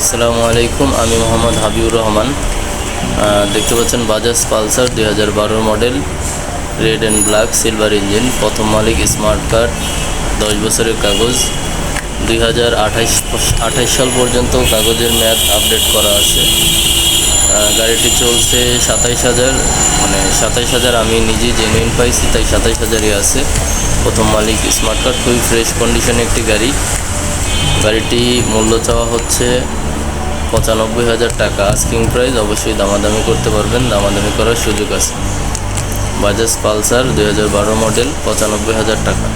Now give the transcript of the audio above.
আসসালামু আলাইকুম, আমি মোহাম্মদ হাবিবুর রহমান। দেখতে পাচ্ছেন বাজাজ পালসার দুই হাজার model, red and black silver engine, প্রথম মালিক স্মার্ট কার্ড, দশ বছরের কাগজ। দুই হাজার সাল পর্যন্ত কাগজের মেয়াদ আপডেট করা আছে। গাড়িটি চলছে সাতাইশ হাজার মানে সাতাইশ হাজার আমি নিজেই জেনুইন পাইছি, তাই সাতাইশ হাজারই আছে। প্রথম মালিক স্মার্ট কার্ড, খুবই ফ্রেশ কন্ডিশনে একটি গাড়ি। গাড়িটি মূল্য চাওয়া হচ্ছে পঁচানব্বই হাজার টাকা। স্কিম প্রাইস অবশ্যই দামাদামি করতে পারবেন। দামাদামি করার সুযোগ আছে। বাজাজ পালসার দু হাজার বারো মডেল পঁচানব্বই হাজার টাকা।